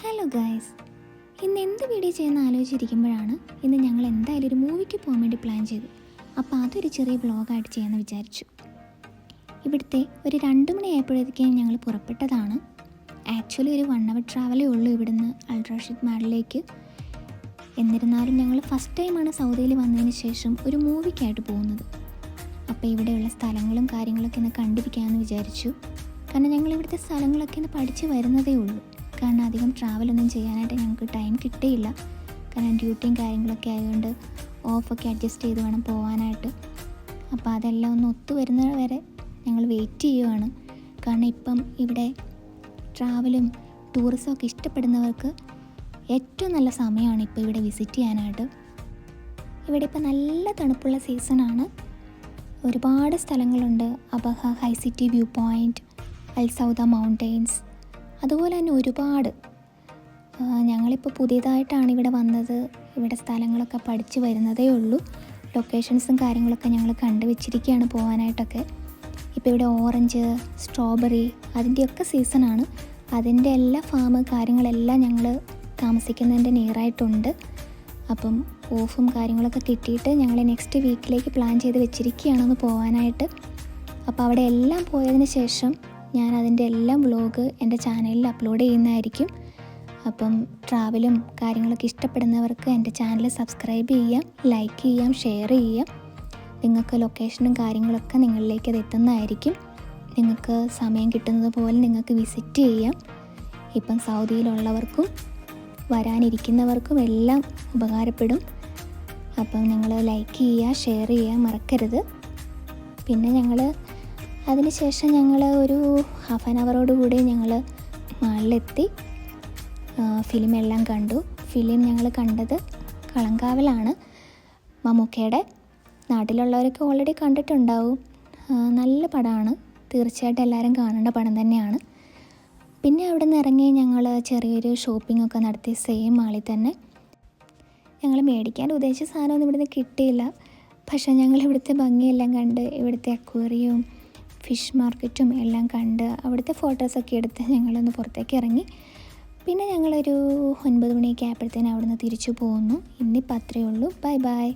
Hello guys ഇന്ന് എന്ത് video ചെയ്യുന്ന ആലോചിച്ചിരിക്കുമ്പോഴാണ് ഇന്ന് ഞങ്ങൾ എന്തായാലും ഒരു മൂവിക്ക് പോകാൻ വേണ്ടി പ്ലാൻ ചെയ്തു അപ്പോൾ അതൊരു ചെറിയ ബ്ലോഗായിട്ട് ചെയ്യാമെന്ന് വിചാരിച്ചു. ഇവിടുത്തെ ഒരു രണ്ട് മണിയായപ്പോഴത്തേക്കും ഞങ്ങൾ പുറപ്പെട്ടതാണ്. ആക്ച്വലി ഒരു വൺ അവർ ട്രാവലേ ഉള്ളൂ ഇവിടുന്ന് അൾട്രാഷിദ് മാളിലേക്ക് എന്നിരുന്നാലും ഞങ്ങൾ ഫസ്റ്റ് ടൈമാണ് സൗദിയിൽ വന്നതിന് ശേഷം ഒരു മൂവിക്കായിട്ട് പോകുന്നത്. അപ്പോൾ ഇവിടെയുള്ള സ്ഥലങ്ങളും കാര്യങ്ങളൊക്കെ ഒന്ന് കണ്ടിരിക്കാമെന്ന് വിചാരിച്ചു. കാരണം ഞങ്ങൾ ഇവിടുത്തെ സ്ഥലങ്ങളൊക്കെ ഒന്ന് പഠിച്ച് വരുന്നതേ ഉള്ളൂ. കാരണം അധികം ട്രാവലൊന്നും ചെയ്യാനായിട്ട് ഞങ്ങൾക്ക് ടൈം കിട്ടിയില്ല. കാരണം ഡ്യൂട്ടിയും കാര്യങ്ങളൊക്കെ ആയതുകൊണ്ട് ഓഫൊക്കെ അഡ്ജസ്റ്റ് ചെയ്ത് വേണം പോകാനായിട്ട് അപ്പോൾ അതെല്ലാം ഒന്ന് ഒത്തു വരുന്നത് വരെ ഞങ്ങൾ വെയിറ്റ് ചെയ്യുവാണ്. കാരണം ഇപ്പം ഇവിടെ ട്രാവലും ടൂറിസം ഒക്കെ ഇഷ്ടപ്പെടുന്നവർക്ക് ഏറ്റവും നല്ല സമയമാണ് ഇപ്പോൾ ഇവിടെ വിസിറ്റ് ചെയ്യാനായിട്ട്. ഇവിടെ ഇപ്പോൾ നല്ല തണുപ്പുള്ള സീസണാണ് ഒരുപാട് സ്ഥലങ്ങളുണ്ട്. Abha high city view point Al Souda mountains അതുപോലെ തന്നെ ഒരുപാട്. ഞങ്ങളിപ്പോൾ പുതിയതായിട്ടാണ് ഇവിടെ വന്നത്. ഇവിടെ സ്ഥലങ്ങളൊക്കെ പഠിച്ച് വരുന്നതേ ഉള്ളൂ. ലൊക്കേഷൻസും കാര്യങ്ങളൊക്കെ ഞങ്ങൾ കണ്ടു വെച്ചിരിക്കുകയാണ് പോകാനായിട്ടൊക്കെ ഇപ്പോൾ ഇവിടെ ഓറഞ്ച് സ്ട്രോബെറി അതിന്റെയൊക്കെ സീസണാണ് അതിന്റെ എല്ലാ ഫാം കാര്യങ്ങളെല്ലാം ഞങ്ങൾ താമസിക്കുന്നതിന്റെ നിയറായിട്ടുണ്ട് അപ്പം ഓഫും കാര്യങ്ങളൊക്കെ കിട്ടിയിട്ട് ഞങ്ങൾ നെക്സ്റ്റ് വീക്കിലേക്ക് പ്ലാൻ ചെയ്ത് വെച്ചിരിക്കുകയാണെന്ന് പോകാനായിട്ട് അപ്പോൾ അവിടെ എല്ലാം പോയതിന് ശേഷം ഞാൻ അതിന്റെ എല്ലാം വ്ലോഗ് എന്റെ ചാനലിൽ അപ്ലോഡ് ചെയ്യുന്നതായിരിക്കും. അപ്പം ട്രാവലും കാര്യങ്ങളൊക്കെ ഇഷ്ടപ്പെടുന്നവർക്ക് എന്റെ ചാനൽ സബ്സ്ക്രൈബ് ചെയ്യാം ലൈക്ക് ചെയ്യാം ഷെയർ ചെയ്യാം. നിങ്ങൾക്ക് ലൊക്കേഷനും കാര്യങ്ങളൊക്കെ നിങ്ങളിലേക്ക് അത് എത്തുന്നതായിരിക്കും. നിങ്ങൾക്ക് സമയം കിട്ടുന്നത് പോലെ നിങ്ങൾക്ക് വിസിറ്റ് ചെയ്യാം. ഇപ്പം സൗദിയിലുള്ളവർക്കും വരാനിരിക്കുന്നവർക്കും എല്ലാം ഉപകാരപ്പെടും. അപ്പം നിങ്ങൾ ലൈക്ക് ചെയ്യുക ഷെയർ ചെയ്യുക മറക്കരുത്. പിന്നെ ഞങ്ങൾ അതിനുശേഷം ഞങ്ങൾ ഒരു ഹാഫ് ആൻ അവറോട് കൂടി ഞങ്ങൾ മാളിലെത്തി. ഫിലിം എല്ലാം കണ്ടു. ഫിലിം ഞങ്ങൾ കണ്ടത് കളങ്കാവലാണ്. മമ്മൂക്കയുടെ നാട്ടിലുള്ളവരൊക്കെ ഓൾറെഡി കണ്ടിട്ടുണ്ടാവും. നല്ല പടമാണ്. തീർച്ചയായിട്ടും എല്ലാവരും കാണേണ്ട പടം തന്നെയാണ്. പിന്നെ അവിടെ നിന്ന് ഇറങ്ങി ഞങ്ങൾ ചെറിയൊരു ഷോപ്പിംഗ് ഒക്കെ നടത്തി സെയിം മാളിൽ തന്നെ. ഞങ്ങൾ മേടിക്കാൻ ഉദ്ദേശിച്ച സാധനമൊന്നും ഇവിടുന്ന് കിട്ടിയില്ല. പക്ഷേ ഞങ്ങൾ ഇവിടുത്തെ ഭംഗിയെല്ലാം കണ്ട് ഇവിടുത്തെ അക്വേറിയവും ഫിഷ് മാർക്കറ്റും എല്ലാം കണ്ട് അവിടുത്തെ ഫോട്ടോസൊക്കെ എടുത്ത് ഞങ്ങളൊന്ന് പുറത്തേക്ക് ഇറങ്ങി. പിന്നെ ഞങ്ങളൊരു ഒൻപത് മണിയൊക്കെ ആയപ്പോഴത്തേനും അവിടുന്ന് തിരിച്ചു പോകുന്നു ഇന്നിപ്പോൾ അത്രയേ ഉള്ളൂ. Bye bye